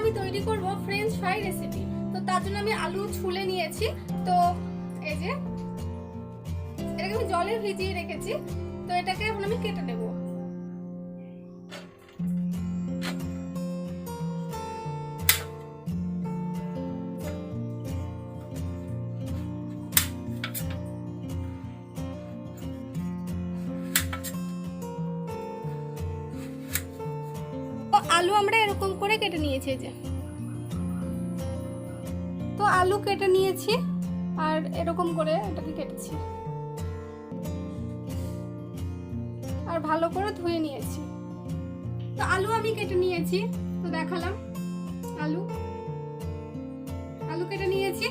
আমি তৈরি করব ফ্রেঞ্চ ফ্রাই রেসিপি তো তার জন্য আমি আলু ছুলে নিয়েছি। তো এই যে, এটাকে আমি জলে ভিজিয়ে রেখেছি। তো এটাকে এখন আমি কেটে নেব। আলু আমরা এরকম করে কেটে নিয়েছি যে। তো আলু কেটে নিয়েছি আর এরকম করে এটাকে কেটেছি। আর ভালো করে ধুয়ে নিয়েছি। তো আলু আমি কেটে নিয়েছি, তো দেখালাম। আলু। আলু কেটে নিয়েছি,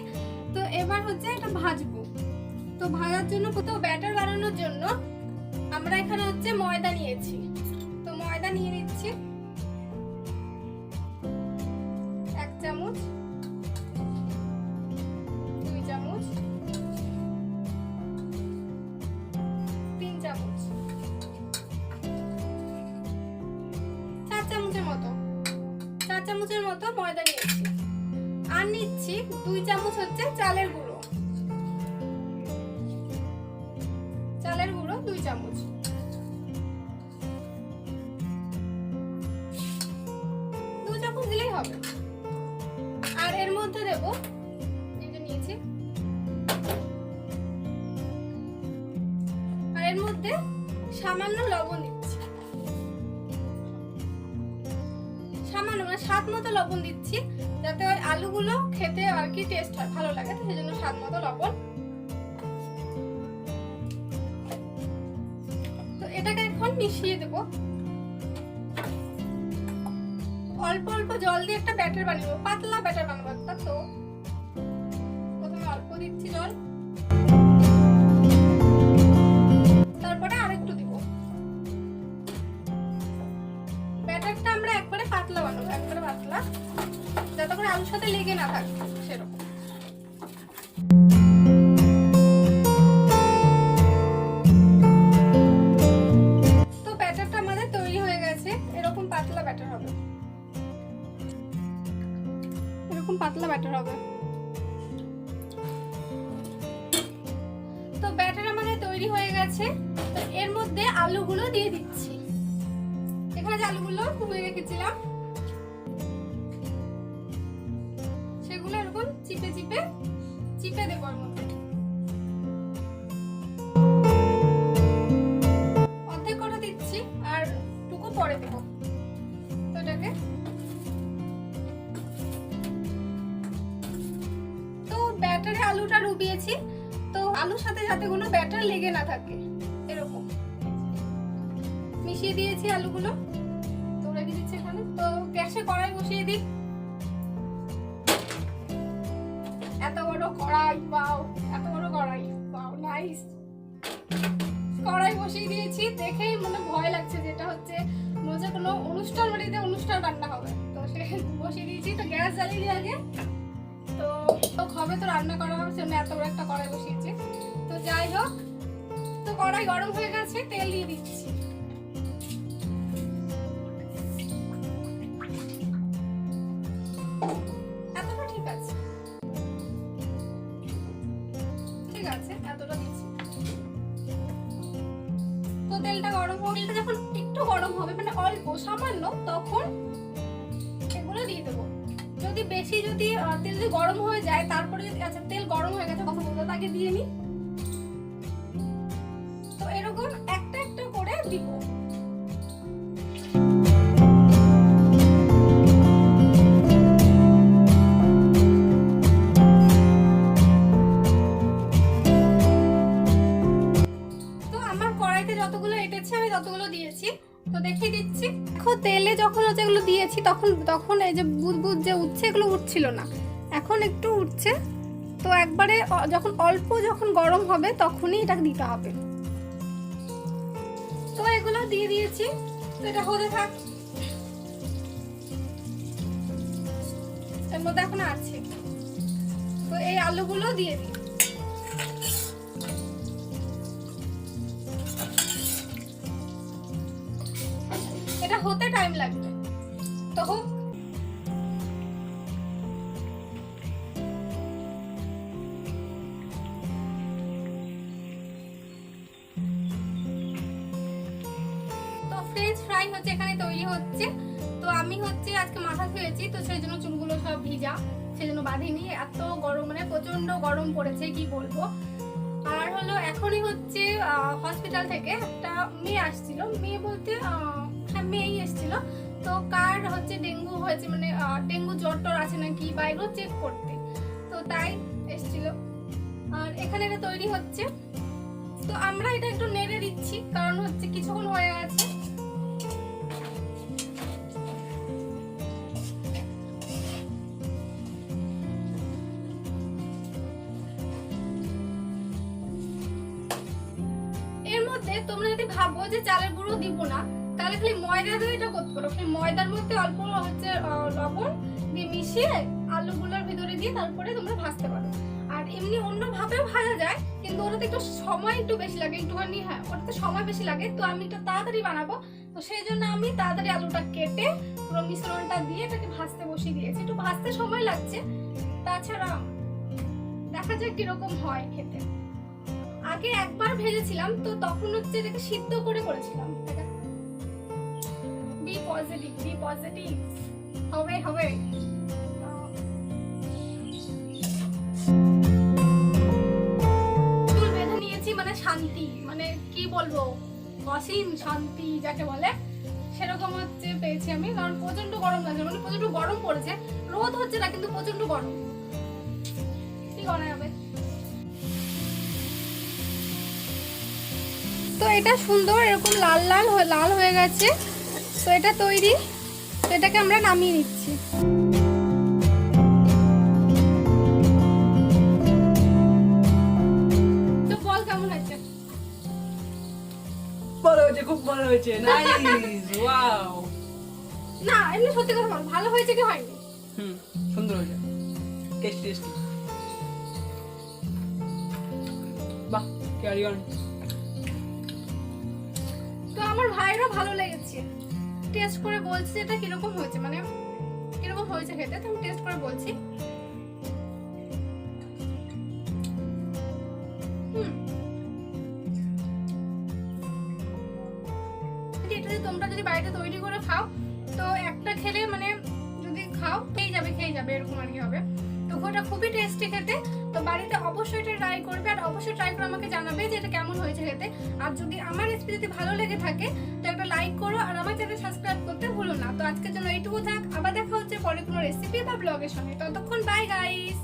তো এবার হচ্ছে এটা ভাজবো। তো ভাজার জন্য কোথাও ব্যাটার বানানোর জন্য আমরা এখানে হচ্ছে ময়দা নিয়েছি। তো ময়দা নিয়ে নিচ্ছি। চামচ। দুই চামচ। তিন চামচ। চার চামচের মতো। চার চামচের মতো ময়দা নিয়েছি। আর নিচ্ছি দুই চামচ হচ্ছে চালের গুঁড়ো। চালের গুঁড়ো দুই চামচ। দু চামচ দিলেই হবে। দেব এই নিয়েছি। আর এর মধ্যে সামান্য লবণ দিচ্ছি। সামান্য মানে স্বাদ মতো লবণ দিচ্ছি, যাতে ওই আলুগুলো খেতে আর কি টেস্ট হয়, ভালো লাগে, তো সেই জন্য স্বাদ মতো লবণ। তো এটাকে এখন মিশিয়ে দেবো। অল্প অল্প জল দিয়ে একটা ব্যাটার বানাবো পাতলা ব্যাটার বানাবো একটা তো। প্রথমে অল্প দিচ্ছি জল। তারপরে আরেকটু দিব। ব্যাটারটা আমরা একবারে পাতলা বানাবো, একবারে পাতলা। যাতে করে আলুর সাথে লেগে না থাকে, সেরকম। তৈরি হয়ে গেছে। তো এর মধ্যে আলুগুলো দিয়ে দিচ্ছি। এখানে যে আলুগুলো ধুয়ে রেখেছিলাম, সেগুলো এরকম চিপে চিপে চিপে দেবো ওর মধ্যে। অর্ধেক আর আলুটা ডুবিয়েছি আলুর সাথে যাতে কোনো ব্যাটার লেগে না থাকে, এরকম। মিশিয়ে দিয়েছি আলুগুলো। তো রেখে দিচ্ছি এখানে? তো গ্যাসে কড়াই বসিয়ে দিই। এত বড় কড়াই বাও এত বড় কড়াই বাও নাইস কড়াই বসিয়ে দিয়েছি, দেখেই মনে ভয় লাগছে যেটা হচ্ছে মনে কোনো অনুষ্ঠান বাড়িতে অনুষ্ঠান রান্না হবে। তো সে বসিয়ে দিয়েছি, তো গ্যাস জ্বালিয়ে দিই আগে। তো তো তো রান্না করা হবে জন্য এত বড় একটা কড়াই বসিয়েছি। তো যাই হোক, তো কড়াই গরম হয়ে গেছে, তেল দিয়ে দিচ্ছি। এতটা ঠিক আছে। ঠিক আছে, এতটা দিচ্ছি। তো তেলটা গরম তেলটা যখন একটু গরম হবে মানে অল্প, সামান্য, তখন যদি বেশি যদি তেল যদি গরম হয়ে যায়, তারপরে যদি আচ্ছা তেল গরম হয়ে গেছে কথা বলতে তাকে দিয়ে নি। তো এরকম একটা একটা করে দিব। তো আমার কড়াইতে যতগুলো এঁটেছে, আমি ততগুলো দিয়েছি। তো দেখিয়ে দিচ্ছি। দেখো, তেলে যখন হচ্ছে এগুলো দিয়েছি, তখন তখন এই যে বুদ বুদ যে উঠছে, এগুলো উঠছিল না। এখন একটু উঠছে। তো একবারে যখন অল্প যখন গরম হবে, তখনই এটা দিতে হবে। তো এগুলো দিয়ে দিয়েছি। তো এটা হতে থাক। এর মধ্যে এখন আছে। তো এই আলুগুলো দিয়ে দিই। এটা হতে টাইম লাগবে। তো হোক। ফ্রেঞ্চ ফ্রাই হচ্ছে এখানে তৈরি হচ্ছে। তো আমি হচ্ছে আজকে মাথা ধুয়েছি, তো সেই জন্য চুলগুলো সব ভিজা। সেই জন্য বাঁধিনি। এত গরম মানে প্রচণ্ড গরম পড়েছে, কি বলব। আর হলো এখনই হচ্ছে হসপিটাল থেকে একটা মেয়ে আসছিল। মেয়ে বলতে মেয়েই এসেছিল। তো কার হচ্ছে ডেঙ্গু হয়েছে মানে ডেঙ্গু জ্বর টর আছে নাকি বা এগুলো চেক করতে। তো তাই এসেছিল। আর এখানে এটা তৈরি হচ্ছে। তো আমরা এটা একটু নেড়ে দিচ্ছি, কারণ হচ্ছে কিছুক্ষণ হয়ে গেছে। এর মধ্যে তোমরা যদি ভাবো যে চালের গুঁড়ো দিব না তাহলে খালি ময়দা দিয়ে এটা করতে পারো। খালি ময়দার মধ্যে অল্প হচ্ছে লবণ দিয়ে মিশিয়ে আলুগুলোর ভিতরে দিয়ে তারপরে তোমরা ভাজতে পারো। আর এমনি অন্যভাবেও ভাজা যায়, কিন্তু ওটাতে একটু সময় একটু বেশি লাগে, একটুখানি হ্যাঁ ওটাতে সময় বেশি লাগে। তো আমি একটু তাড়াতাড়ি বানাবো। তো সেই জন্য আমি তাড়াতাড়ি আলুটা কেটে পুরো মিশ্রণটা দিয়ে এটাকে ভাজতে বসিয়ে দিয়েছি। একটু ভাজতে সময় লাগছে। তাছাড়া দেখা যাক কীরকম হয় খেতে। আগে একবার ভেজেছিলাম, তো তখন হচ্ছে এটাকে সিদ্ধ করে করেছিলাম। বি পজিটিভ বি পজিটিভ হবে হবে মানে শান্তি মানে কি বলব? অসীম শান্তি যাকে বলে, সেরকম হচ্ছে পেয়েছি আমি। কারণ প্রচণ্ড গরম লাগছে মানে প্রচণ্ড গরম পড়েছে। রোদ হচ্ছে না, কিন্তু প্রচণ্ড গরম। কি করা যাবে? তো এটা সুন্দর, এরকম লাল লাল লাল হয়ে গেছে। তো এটা তৈরি তো এটাকে আমরা নামিয়ে নিচ্ছি। ভালো হয়েছে? খুব ভালো হয়েছে। নাইস ওয়াও না এমনি সত্যি কথা বল ভালো হয়েছে কি হয়নি? হুম সুন্দর হয়েছে। টেস্টি টেস্টি বাহ ক্যারি অন তো আমার ভাইয়েরও ভালো লেগেছে। টেস্ট করে বলছি এটা কীরকম হয়েছে মানে কীরকম হয়েছে খেতে? তো আমি টেস্ট করে বলছি। এটা তোমরা যদি বাড়িতে তৈরি করে খাও, তো একটা খেলে মানে যদি খাও, খেয়ে যাবে খেয়ে যাবে, এরকম আর কি হবে। ওটা খুবই টেস্টি খেতে। তো বাড়িতে অবশ্যই এটা ট্রাই করবে আর অবশ্যই ট্রাই করে আমাকে জানাবে যে এটা কেমন হয়েছে খেতে। আর যদি আমার রেসিপি যদি ভালো লেগে থাকে, তো একটা লাইক করো আর আমার চ্যানেল সাবস্ক্রাইব করতে ভুলো না। তো আজকের জন্য এইটুকু থাক। আবার দেখা হচ্ছে পরে কোনো রেসিপি বা ব্লগের সঙ্গে। ততক্ষণ বাই গাইস